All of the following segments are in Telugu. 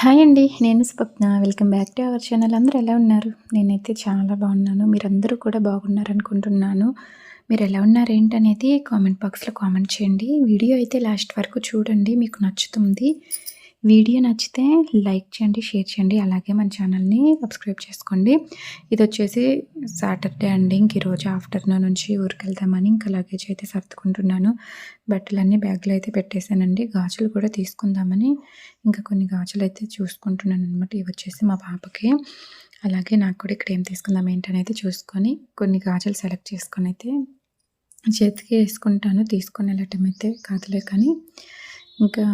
హాయ్ అండి నేను Swapna. Welcome back to our channel. అందరూ ఎలా ఉన్నారు? నేనైతే చాలా బాగున్నాను. మీరందరూ కూడా బాగున్నారనుకుంటున్నాను. మీరు ఎలా ఉన్నారు ఏంటనేది కామెంట్ బాక్స్లో కామెంట్ చేయండి. వీడియో అయితే లాస్ట్ వరకు చూడండి మీకు నచ్చుతుంది. వీడియో నచ్చితే లైక్ చేయండి షేర్ చేయండి అలాగే మన ఛానల్ని సబ్స్క్రైబ్ చేసుకోండి. ఇది వచ్చేసి సాటర్డే అండి. ఇంక ఈరోజు ఆఫ్టర్నూన్ నుంచి ఊరికి వెళ్దామని ఇంకా లగేజ్ అయితే సర్దుకుంటున్నాను. బట్టలన్నీ బ్యాగ్లో అయితే పెట్టేశానండి. గాజులు కూడా తీసుకుందామని ఇంకా కొన్ని గాజులు అయితే చూసుకుంటున్నాను అనమాట ఇవి వచ్చేసి మా పాపకి. అలాగే నాకు కూడా ఇక్కడ ఏం తీసుకుందాం ఏంటనేది చూసుకొని కొన్ని గాజులు సెలెక్ట్ చేసుకొని అయితే చేతికి వేసుకుంటాను. తీసుకొని వెళ్ళటం అయితే కాదులే కానీ ఇంకా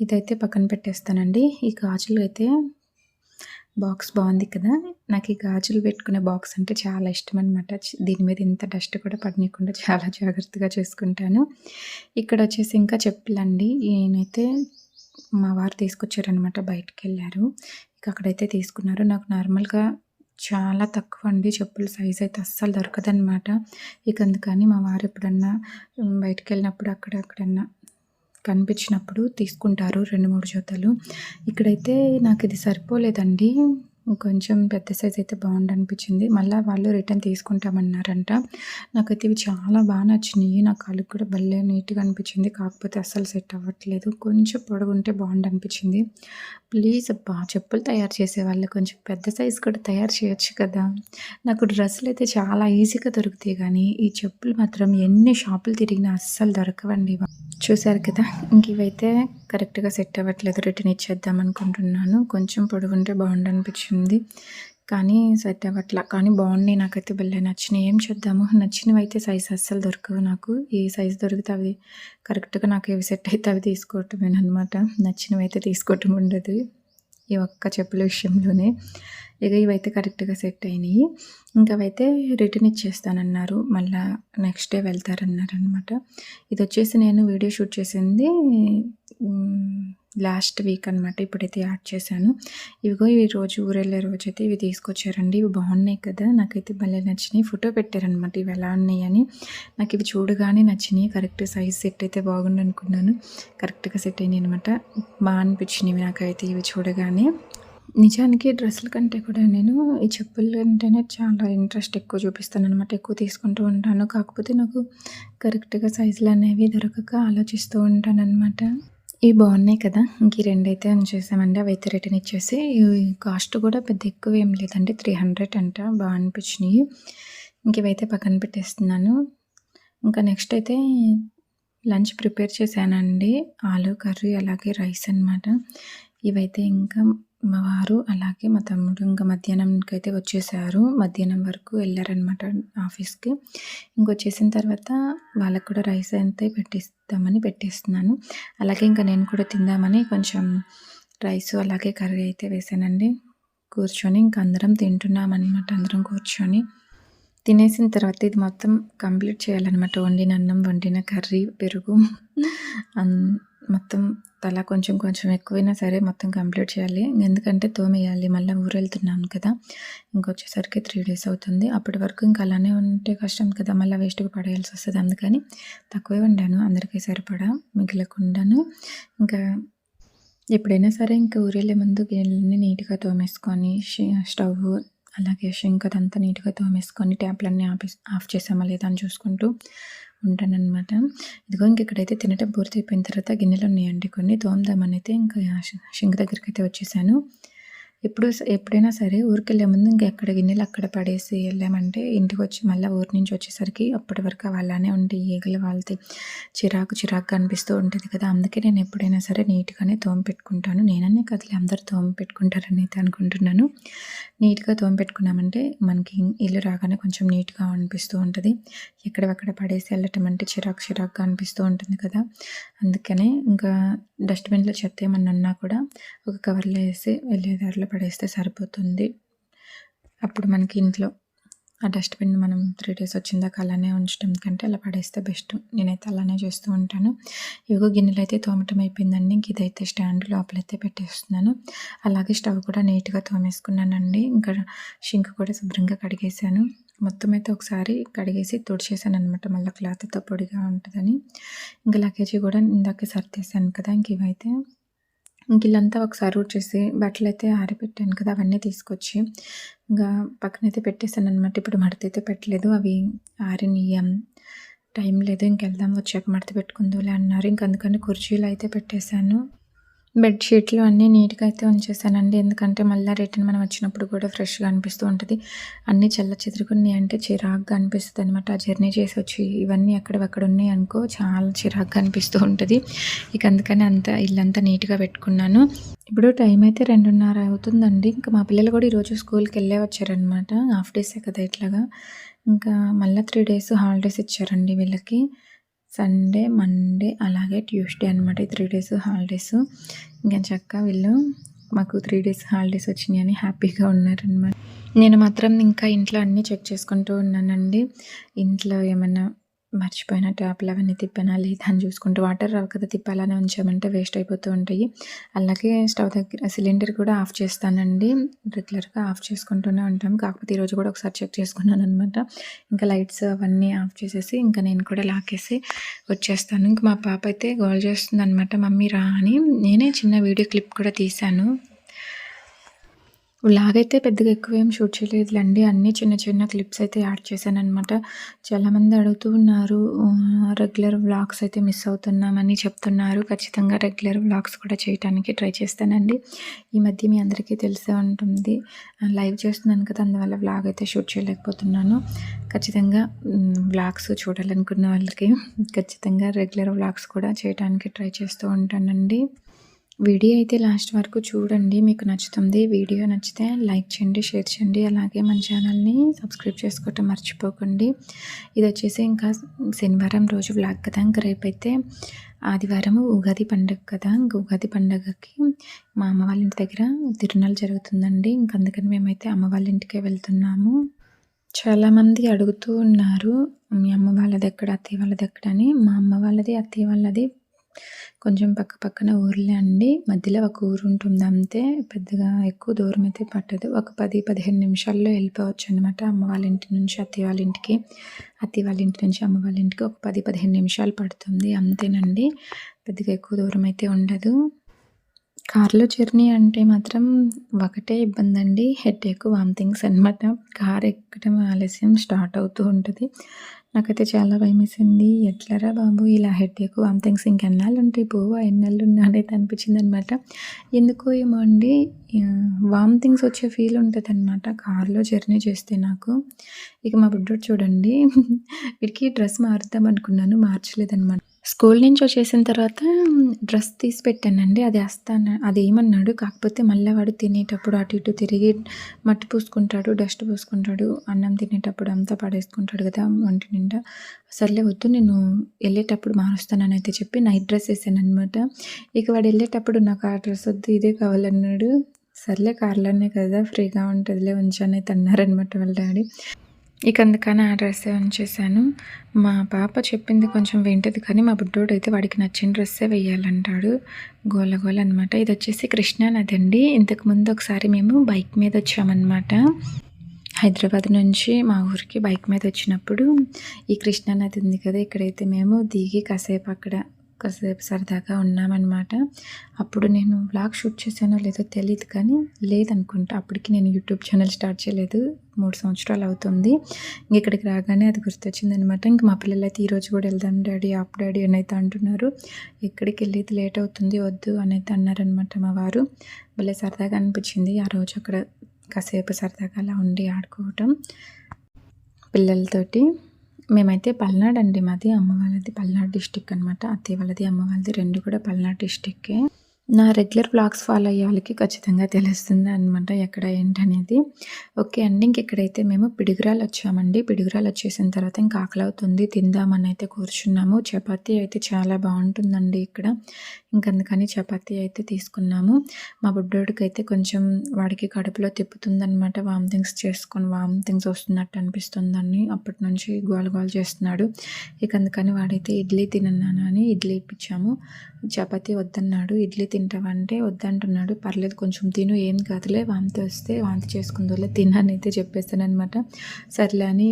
ఇదైతే పక్కన పెట్టేస్తానండి. ఈ గాజులు అయితే బాక్స్ బాగుంది కదా. నాకు ఈ గాజులు పెట్టుకునే బాక్స్ అంటే చాలా ఇష్టం అనమాట దీని మీద ఇంత డస్ట్ కూడా పడనీయకుండా చాలా జాగ్రత్తగా చేసుకుంటాను. ఇక్కడ వచ్చేసి ఇంకా చెప్పులండి. నేనైతే మా వారు తీసుకొచ్చారనమాట బయటకు వెళ్ళారు ఇక అక్కడైతే తీసుకున్నారు. నాకు నార్మల్గా చాలా తక్కువ అండి చెప్పుల. సైజ్ అయితే అస్సలు దొరకదనమాట ఇక అందుకని మా వారు ఎప్పుడన్నా బయటకు వెళ్ళినప్పుడు అక్కడ అక్కడన్నా కనిపించినప్పుడు తీసుకుంటారు రెండు మూడు జతలు. ఇక్కడైతే నాకు ఇది సరిపోలేదండి. కొంచెం పెద్ద సైజ్ అయితే బాగుండి అనిపించింది మళ్ళీ వాళ్ళు రిటర్న్ తీసుకుంటామన్నారంట. నాకైతే ఇవి చాలా బాగా నచ్చినాయి. నా కాళ్ళకి కూడా భలే నీట్గా అనిపించింది. కాకపోతే అస్సలు సెట్ అవ్వట్లేదు. కొంచెం పొడవు ఉంటే బాగుండి అనిపించింది ప్లీజ్ అబ్బా చెప్పులు తయారు చేసే వాళ్ళు కొంచెం పెద్ద సైజ్ కూడా తయారు చేయొచ్చు కదా. నాకు డ్రెస్సులు అయితే చాలా ఈజీగా దొరుకుతాయి కానీ ఈ చెప్పులు మాత్రం ఎన్ని షాపులు తిరిగినా అస్సలు దొరకవండి చూసారు కదా? ఇంక ఇవైతే కరెక్ట్గా సెట్ అవ్వట్లేదు. రిటర్న్ ఇచ్చేద్దాం అనుకుంటున్నాను. కొంచెం పొడవుంటే బాగుండి అనిపించింది కానీ సెట్ అవ్వట్లా కానీ బాగున్నాయి నాకైతే భలే నచ్చినాయి. ఏం చేద్దాము? నచ్చినవి అయితే సైజ్ అస్సలు దొరకవు నాకు. ఏ సైజ్ దొరికితే అవి కరెక్ట్గా నాకు ఏవి సెట్ అయితే అవి తీసుకోవటమేనమాట నచ్చినవి అయితే తీసుకోవటం ఉండదు ఈ ఒక్క చెప్పుల విషయంలోనే. ఇక ఇవైతే కరెక్ట్గా సెట్ అయినాయి. ఇంకా రిటర్న్ ఇచ్చేస్తానన్నారు. మళ్ళీ నెక్స్ట్ డే వెళ్తారన్నారనమాట ఇది వచ్చేసి నేను వీడియో షూట్ చేసింది లాస్ట్ వీక్ అనమాట ఇప్పుడైతే యాడ్ చేశాను. ఇవిగో ఈ రోజు ఊరెళ్ళే రోజు అయితే ఇవి తీసుకొచ్చారండి. ఇవి బాగున్నాయి కదా. నాకైతే భలే నచ్చినాయి. ఫోటో పెట్టారనమాట ఇవి ఎలా ఉన్నాయి అని నాకు ఇవి చూడగానే నచ్చినాయి. కరెక్ట్ సైజ్ సెట్ అయితే బాగుండు అనుకున్నాను. కరెక్ట్గా సెట్ అయినాయి అనమాట బాగా అనిపించినవి నాకైతే ఇవి చూడగానే. నిజానికి డ్రెస్సుల కంటే కూడా నేను ఈ చెప్పులు అంటేనే చాలా ఇంట్రెస్ట్ ఎక్కువ చూపిస్తాను అనమాట ఎక్కువ తీసుకుంటూ ఉంటాను. కాకపోతే నాకు కరెక్ట్గా సైజులు అనేవి దొరకక ఆలోచిస్తూ ఉంటాను అనమాట ఇవి బాగున్నాయి కదా. ఇంక ఈ రెండు చేసామండి అవి అయితే రిటర్న్ ఇచ్చేసి కాస్ట్ కూడా పెద్ద ఎక్కువ ఏం లేదండి. త్రీ హండ్రెడ్ అంట బాగా అనిపించినాయి. ఇంక ఇవైతే పక్కన పెట్టేస్తున్నాను. ఇంకా నెక్స్ట్ అయితే లంచ్ ప్రిపేర్ చేశానండి. ఆలు కర్రీ అలాగే రైస్ అనమాట ఇవైతే ఇంకా మా వారు అలాగే మా తమ్ముడు ఇంకా మధ్యాహ్నంకి అయితే వచ్చేసారు. మధ్యాహ్నం వరకు వెళ్ళారనమాట ఆఫీస్కి. ఇంకొచ్చేసిన తర్వాత వాళ్ళకు కూడా రైస్ అయితే పెట్టిస్తామని పెట్టేస్తున్నాను. అలాగే ఇంకా నేను కూడా తిందామని కొంచెం రైస్ అలాగే కర్రీ అయితే వేసానండి. కూర్చొని ఇంక అందరం తింటున్నామన్నమాట అందరం కూర్చొని. తినేసిన తర్వాత ఇది మొత్తం కంప్లీట్ చేయాలన్నమాట. వండిన అన్నం వండిన కర్రీ పెరుగు మొత్తం తల కొంచెం కొంచెం ఎక్కువైనా సరే మొత్తం కంప్లీట్ చేయాలి. ఎందుకంటే తోమేయాలి. మళ్ళీ ఊరు వెళ్తున్నాను కదా. ఇంకొచ్చేసరికి త్రీ డేస్ అవుతుంది. అప్పటి వరకు ఇంకా అలానే ఉంటే కష్టం కదా. మళ్ళీ వేస్ట్గా పడేయాల్సి వస్తుంది. అందుకని తక్కువే వండాను. అందరికీ సరిపడా మిగిలకుండాను. ఇంకా ఎప్పుడైనా సరే ఇంకా ఊరెళ్ళే ముందు గిన్నెలన్నీ నీట్గా తోమేసుకొని స్టవ్ అలాగే షింక్ అదంతా నీట్గా తోమేసుకొని ట్యాప్లన్నీ ఆపి ఆఫ్ చేసామా లేదా అని చూసుకుంటూ ఉంటానన్నమాట. ఇదిగో ఇంక ఇక్కడైతే తినటం పూర్తి అయిపోయిన తర్వాత గిన్నెలు ఉన్నాయండి కొన్ని. తోమదామని అయితే ఇంకా షింక్ దగ్గరికి అయితే వచ్చేసాను. ఎప్పుడు ఎప్పుడైనా సరే ఊరికి వెళ్ళే ముందు ఇంకా ఎక్కడ గిన్నెలు అక్కడ పడేసి వెళ్ళామంటే ఇంటికి వచ్చి మళ్ళీ ఊరి నుంచి వచ్చేసరికి అప్పటి వరకు అలానే ఉండి ఈగలు వాళ్ళతే చిరాకు చిరాకు అనిపిస్తూ ఉంటుంది కదా. అందుకే నేను ఎప్పుడైనా సరే నీట్గానే తోమ పెట్టుకుంటాను. నేననే కదలే అందరు తోమ పెట్టుకుంటారని అయితే అనుకుంటున్నాను. నీట్గా తోమ పెట్టుకున్నామంటే మనకి ఇల్లు రాగానే కొంచెం నీట్గా అనిపిస్తూ ఉంటుంది. ఎక్కడెక్కడ పడేసి వెళ్ళటం అంటే చిరాకు చిరాకుగా అనిపిస్తూ ఉంటుంది కదా. అందుకనే ఇంకా డస్ట్బిన్లో చెత్త ఏమన్నా ఉన్నా కూడా ఒక కవర్లో వేసి వెళ్ళే దారిలో పడేస్తే సరిపోతుంది. అప్పుడు మనకి ఇంట్లో ఆ డస్ట్బిన్ మనం త్రీ డేస్ వచ్చిందాక అలానే ఉంచడం కంటే అలా పడేస్తే బెస్ట్ నేనైతే అలానే చేస్తూ ఉంటాను. ఇవిగో గిన్నెలు అయితే తోమటం అయిపోయిందండి. ఇంక ఇదైతే స్టాండ్ లోపలైతే పెట్టేస్తున్నాను. అలాగే స్టవ్ కూడా నీట్గా తోమేసుకున్నానండి. ఇంకా షింక్ కూడా శుభ్రంగా కడిగేసాను మొత్తం అయితే ఒకసారి కడిగేసి తుడిచేసాను అనమాట మళ్ళీ క్లాత్తో పొడిగా ఉంటుందని. ఇంకా లగేజీ కూడా ఇందాక సర్దేశాను కదా. ఇంక ఇవైతే ఇల్లంతా ఒకసారి బట్టలు బట్టలైతే ఆరిపెట్టాను కదా అవన్నీ తీసుకొచ్చి ఇంకా పక్కనైతే పెట్టేసాను అనమాట ఇప్పుడు మడతైతే పెట్టలేదు అవి ఆరినియం టైం లేదు ఇంకెళ్దాం వచ్చాక మడత పెట్టుకుందులే అన్నారు. ఇంక అందుకని కుర్చీలు అయితే పెట్టేశాను. బెడ్షీట్లు అన్నీ నీట్గా అయితే ఉంచేసానండి. ఎందుకంటే మళ్ళీ రిటర్న్ మనం వచ్చినప్పుడు కూడా ఫ్రెష్గా అనిపిస్తూ ఉంటుంది. అన్నీ చల్ల చెదురుకున్నాయి అంటే చిరాగ్గా అనిపిస్తుంది అనమాట ఆ జర్నీ చేసి వచ్చి ఇవన్నీ ఎక్కడెక్కడ ఉన్నాయి అనుకో చాలా చిరాగ్గా అనిపిస్తూ ఉంటుంది. ఇక అందుకని అంత ఇల్లంతా నీట్గా పెట్టుకున్నాను. ఇప్పుడు టైం అయితే రెండున్నర అవుతుందండి. ఇంకా మా పిల్లలు కూడా ఈరోజు స్కూల్కి వెళ్ళే వచ్చారనమాట హాఫ్ డేసే కదా ఇట్లాగా. ఇంకా మళ్ళీ త్రీ డేస్ హాలిడేస్ ఇచ్చారండి వీళ్ళకి. సండే మండే అలాగే ట్యూస్డే అనమాట ఈ త్రీ డేస్ హాలిడేస్ ఇంకా చక్క వీళ్ళు మాకు త్రీ డేస్ హాలిడేస్ వచ్చినాయని హ్యాపీగా ఉన్నారనమాట నేను మాత్రం ఇంకా ఇంట్లో అన్నీ చెక్ చేసుకుంటూ ఉన్నానండి. ఇంట్లో ఏమైనా మర్చిపోయిన ట్యాప్లు అవన్నీ తిప్పానా లేదా అని చూసుకుంటూ వాటర్ రావు కదా తిప్పాలని ఉంచామంటే వేస్ట్ అయిపోతూ ఉంటాయి. అలాగే స్టవ్ దగ్గర సిలిండర్ కూడా ఆఫ్ చేస్తానండి. రెగ్యులర్గా ఆఫ్ చేసుకుంటూనే ఉంటాం. కాకపోతే ఈరోజు కూడా ఒకసారి చెక్ చేసుకున్నాను అనమాట ఇంకా లైట్స్ అవన్నీ ఆఫ్ చేసేసి ఇంకా నేను కూడా లాకేసి వచ్చేస్తాను. ఇంకా మా పాప అయితే గోల్ చేస్తుంది అనమాట మమ్మీ రా అని. నేనే చిన్న వీడియో క్లిప్ కూడా తీశాను. లాగైతే పెద్దగా ఎక్కువ ఏం షూట్ చేయలేదులేండి. అన్నీ చిన్న చిన్న క్లిప్స్ అయితే యాడ్ చేశాను అనమాట చాలామంది అడుగుతూ ఉన్నారు రెగ్యులర్ వ్లాగ్స్ అయితే మిస్ అవుతున్నామని చెప్తున్నారు. ఖచ్చితంగా రెగ్యులర్ వ్లాగ్స్ కూడా చేయడానికి ట్రై చేస్తానండి. ఈ మధ్య మీ అందరికీ తెలిసే ఉంటుంది. లైవ్ చేస్తున్నాను కదా అందువల్ల వ్లాగ్ అయితే షూట్ చేయలేకపోతున్నాను. ఖచ్చితంగా వ్లాగ్స్ చూడాలనుకున్న వాళ్ళకి ఖచ్చితంగా రెగ్యులర్ వ్లాగ్స్ కూడా చేయడానికి ట్రై చేస్తూ ఉంటానండి. వీడియో అయితే లాస్ట్ వరకు చూడండి. మీకు నచ్చుతుంది వీడియో నచ్చితే లైక్ చేయండి షేర్ చేయండి. అలాగే మన ఛానల్ని సబ్స్క్రైబ్ చేసుకోవటం మర్చిపోకండి. ఇది వచ్చేసి ఇంకా శనివారం రోజు బ్లాక్ కదా. ఇంకా రేపైతే ఆదివారం ఉగాది పండుగ కదా. ఇంకా ఉగాది పండుగకి మా అమ్మ వాళ్ళ ఇంటి దగ్గర తిరునాలు జరుగుతుందండి. ఇంక అందుకని మేమైతే అమ్మ వాళ్ళ ఇంటికే వెళ్తున్నాము. చాలామంది అడుగుతూ ఉన్నారు మీ అమ్మ వాళ్ళది ఎక్కడ అత్తయ్య వాళ్ళది ఎక్కడ అని. మా అమ్మ వాళ్ళది అత్తయ్య వాళ్ళది కొంచెం పక్క పక్కన ఊర్లే అండి మధ్యలో ఒక ఊరు ఉంటుంది అంతే. పెద్దగా ఎక్కువ దూరం అయితే పట్టదు. ఒక పది పదిహేను నిమిషాల్లో వెళ్ళిపోవచ్చు అనమాట అమ్మ వాళ్ళ ఇంటి నుంచి అత్తయ్య వాళ్ళ ఇంటికి. అత్తయ్య వాళ్ళ ఇంటి నుంచి అమ్మ వాళ్ళ ఇంటికి ఒక పది పదిహేను నిమిషాలు పడుతుంది అంతేనండి. పెద్దగా ఎక్కువ దూరం అయితే ఉండదు. కార్లో జర్నీ అంటే మాత్రం ఒకటే ఇబ్బంది అండి హెడ్ ఎక్కువ వామిటింగ్స్ అనమాట కార్ ఎక్కడం ఆలస్యం స్టార్ట్ అవుతూ ఉంటుంది. నాకైతే చాలా భయమేసింది. ఎట్లరా బాబు? ఇలా హెడ్ ఎక్కువ వామిటింగ్స్ ఇంకెన్నాళ్ళు ఉంటాయి పోవా ఎన్నాళ్ళు ఉన్నా అనేది అనిపించింది అనమాట ఎందుకో ఏమో అండి వామిటింగ్స్ వచ్చే ఫీల్ ఉంటుంది అనమాట కార్లో జర్నీ చేస్తే నాకు. ఇక మా బుడ్డోడు చూడండి వీడికి డ్రెస్ మారుద్దాం అనుకున్నాను మార్చలేదనమాట. స్కూల్ నుంచి వచ్చేసిన తర్వాత డ్రెస్ తీసి పెట్టానండి. అది వేస్తాను అది ఏమన్నాడు. కాకపోతే మళ్ళీ వాడు తినేటప్పుడు అటు ఇటు తిరిగి మట్టి పూసుకుంటాడు డస్ట్ పూసుకుంటాడు అన్నం తినేటప్పుడు అంతా పడేసుకుంటాడు కదా వంటి నిండా. సర్లే వద్దు నేను వెళ్ళేటప్పుడు మారుస్తానని అయితే చెప్పి నైట్ డ్రెస్ వేసాను అనమాట ఇక వాడు వెళ్ళేటప్పుడు నాకు ఆ డ్రెస్ వద్దు ఇదే కావాలన్నాడు. సర్లే కార్లోనే కదా ఫ్రీగా ఉంటుందిలే ఉంచానైతే అన్నారనమాట వాళ్ళ డాడీ. ఇక అందుకని ఆ డ్రెస్సే ఉంచేసాను మా పాప చెప్పింది కొంచెం వింటది కానీ మా బుడ్డోడు అయితే వాడికి నచ్చిన డ్రెస్సే వేయాలంటాడు. గోల గోల అనమాట ఇది వచ్చేసి కృష్ణానది అండి. ఇంతకుముందు ఒకసారి మేము బైక్ మీద వచ్చామన్నమాట. హైదరాబాద్ నుంచి మా ఊరికి బైక్ మీద వచ్చినప్పుడు ఈ కృష్ణానది ఉంది కదా ఇక్కడైతే మేము దిగి కాసేపు అక్కడ కాసేపు సరదాగా ఉన్నామన్నమాట. అప్పుడు నేను బ్లాగ్ షూట్ చేశానో లేదో తెలియదు కానీ లేదనుకుంటా. అప్పటికి నేను యూట్యూబ్ ఛానల్ స్టార్ట్ చేయలేదు. మూడు సంవత్సరాలు అవుతుంది. ఇంక ఇక్కడికి రాగానే అది గుర్తొచ్చిందనమాట ఇంక మా పిల్లలు అయితే ఈరోజు కూడా వెళ్దాం డాడీ ఆప్ డాడీ అని అయితే అంటున్నారు. ఎక్కడికి వెళ్ళేది లేట్ అవుతుంది వద్దు అని అయితే అన్నారనమాట మా వారు. భలే సరదాగా అనిపించింది. ఆ రోజు అక్కడ కాసేపు సరదాగా అలా ఉండి ఆడుకోవటం పిల్లలతోటి. మేమైతే పల్నాడు అండి. మాది అమ్మ వాళ్ళది పల్నాడు డిస్టిక్ అనమాట అత్తయ్య వాళ్ళది అమ్మ వాళ్ళది రెండు కూడా పల్నాడు డిస్టిక్కే. నా రెగ్యులర్ బ్లాగ్స్ ఫాలో అయ్యే వాళ్ళకి ఖచ్చితంగా తెలుస్తుంది అనమాట ఎక్కడ ఏంటనేది. ఓకే అండి ఇంక ఇక్కడైతే మేము పిడుగురాలు వచ్చామండి. పిడుగురాలు వచ్చేసిన తర్వాత ఇంకా ఆకలి అవుతుంది తిందామని అయితే కూర్చున్నాము. చపాతీ అయితే చాలా బాగుంటుందండి ఇక్కడ. ఇంకందుకని చపాతీ అయితే తీసుకున్నాము. మా బుడ్డోడికి అయితే కొంచెం వాడికి కడుపులో తిప్పుతుందనమాట వామిటింగ్స్ చేసుకొని వామిటింగ్స్ వస్తున్నట్టు అనిపిస్తుందని అప్పటి నుంచి గోల గోల చేస్తున్నాడు. ఇక అందుకని వాడైతే ఇడ్లీ తినన్నాను అని ఇడ్లీ ఇప్పించాము. చపాతీ వద్దన్నాడు. ఇడ్లీ తింటావంటే వద్దంటున్నాడు. పర్లేదు కొంచెం తిను ఏం కాదులే. వాంతి వస్తే వాంతి చేసుకుందోలే తినని అయితే చెప్పేస్తాను సర్లే అని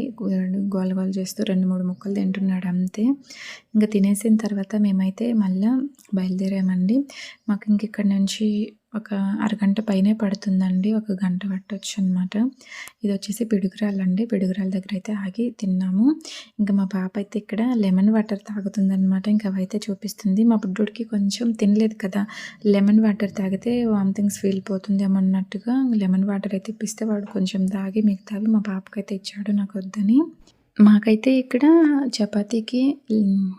గోల గోల చేస్తూ రెండు మూడు ముక్కలు తింటున్నాడు అంతే. ఇంకా తినేసిన తర్వాత మేమైతే మళ్ళీ బయలుదేరి బయలుదేరామండి మాకు ఇంక ఇక్కడ నుంచి ఒక అరగంట పైనే పడుతుందండి ఒక గంట పట్టొచ్చు అనమాట ఇది వచ్చేసి పిడుగురాళ్ళండి పిడుగురాల దగ్గర అయితే ఆగి తిన్నాము. ఇంకా మా పాప అయితే ఇక్కడ లెమన్ వాటర్ తాగుతుందనమాట ఇంకా అవైతే చూపిస్తుంది. మా బుడ్డుడికి కొంచెం తినలేదు కదా. లెమన్ వాటర్ తాగితే వామిటింగ్స్ ఫీల్ పోతుందేమో అన్నట్టుగా లెమన్ వాటర్ అయితే ఇప్పిస్తే వాడు కొంచెం తాగి మిగతావి మా పాపకైతే ఇచ్చాడు నాకు వద్దని మాకైతే ఇక్కడ చపాతీకి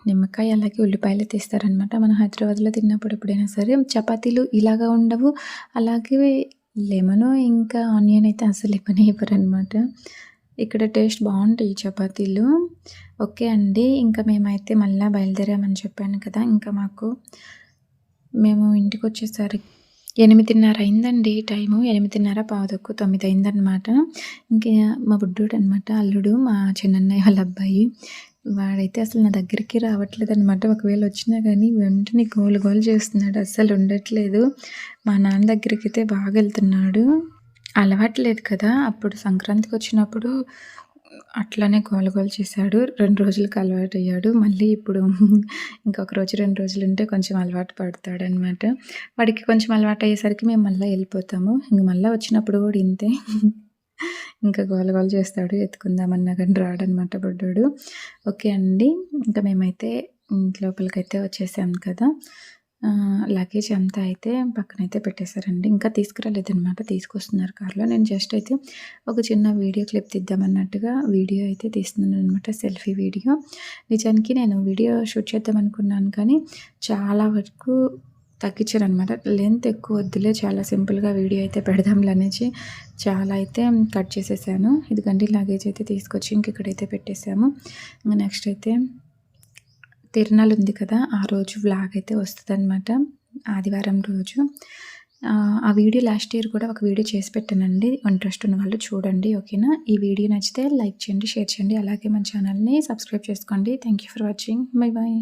నిమ్మకాయ అలాగే ఉల్లిపాయలు తీస్తారనమాట మనం హైదరాబాద్లో తిన్నప్పుడు ఎప్పుడైనా సరే చపాతీలు ఇలాగా ఉండవు. అలాగే లెమను ఇంకా ఆనియన్ అయితే అసలు ఇవ్వనే ఇవ్వరనమాట ఇక్కడ టేస్ట్ బాగుంటాయి చపాతీలు. ఓకే అండి ఇంకా మేమైతే మళ్ళీ బయలుదేరామని చెప్పాను కదా ఇంకా మాకు మేము ఇంటికి వచ్చేసరికి ఎనిమిదిన్నర అయిందండి టైము. ఎనిమిదిన్నర పావుదక్కు తొమ్మిది అయిందనమాట ఇంకా మా బుడ్డోడు అనమాట అల్లుడు మా చిన్నన్నయ్య వాళ్ళ అబ్బాయి వాడైతే అసలు నా దగ్గరికి రావట్లేదు అనమాట ఒకవేళ వచ్చినా కానీ వెంటనే గోలు గోలు చేస్తున్నాడు. అస్సలు ఉండట్లేదు. మా నాన్న దగ్గరికి అయితే బాగా వెళ్తున్నాడు అలవాట్లేదు కదా. అప్పుడు సంక్రాంతికి వచ్చినప్పుడు అట్లానే గోల చేశాడు. రెండు రోజులకు అలవాటు అయ్యాడు మళ్ళీ ఇప్పుడు ఇంకొక రోజు రెండు రోజులు ఉంటే కొంచెం అలవాటు పడతాడనమాట వాడికి కొంచెం అలవాటు అయ్యేసరికి మేము మళ్ళీ వెళ్ళిపోతాము. ఇంక మళ్ళీ వచ్చినప్పుడు కూడా ఇంతే. ఇంకా గోల గోల చేస్తాడు. ఎత్తుకుందామన్నా కానీ రాడనమాట బొడ్డోడు. ఓకే అండి. ఇంకా మేమైతే ఇంట్లోపలికైతే వచ్చేసాం కదా. లగేజ్ అంతా అయితే పక్కనైతే పెట్టేశారండి. ఇంకా తీసుకురాలేదనమాట తీసుకొస్తున్నారు కార్లో. నేను జస్ట్ అయితే ఒక చిన్న వీడియో క్లిప్ తీద్దామన్నట్టుగా వీడియో అయితే తీస్తున్నాను అనమాట సెల్ఫీ వీడియో. నిజానికి నేను వీడియో షూట్ చేద్దాం అనుకున్నాను కానీ చాలా వరకు తగ్గించాను అనమాట లెంత్ ఎక్కువ వద్దులే. చాలా సింపుల్గా వీడియో అయితే పెడదాంలే అనేసి చాలా అయితే కట్ చేసేసాను. ఇదిగండి లగేజ్ అయితే తీసుకొచ్చి ఇంక ఇక్కడైతే పెట్టేసాము ఇంకా నెక్స్ట్ అయితే తిరునాలు ఉంది కదా ఆ రోజు వ్లాగ్ అయితే వస్తుంది అనమాట ఆదివారం రోజు. ఆ వీడియో లాస్ట్ ఇయర్ కూడా ఒక వీడియో చేసి పెట్టానండి ఇంట్రెస్ట్ ఉన్న వాళ్ళు చూడండి ఓకేనా? ఈ వీడియో నచ్చితే లైక్ చేయండి షేర్ చేయండి అలాగే మన ఛానల్ని సబ్స్క్రైబ్ చేసుకోండి. Thank you for watching bye bye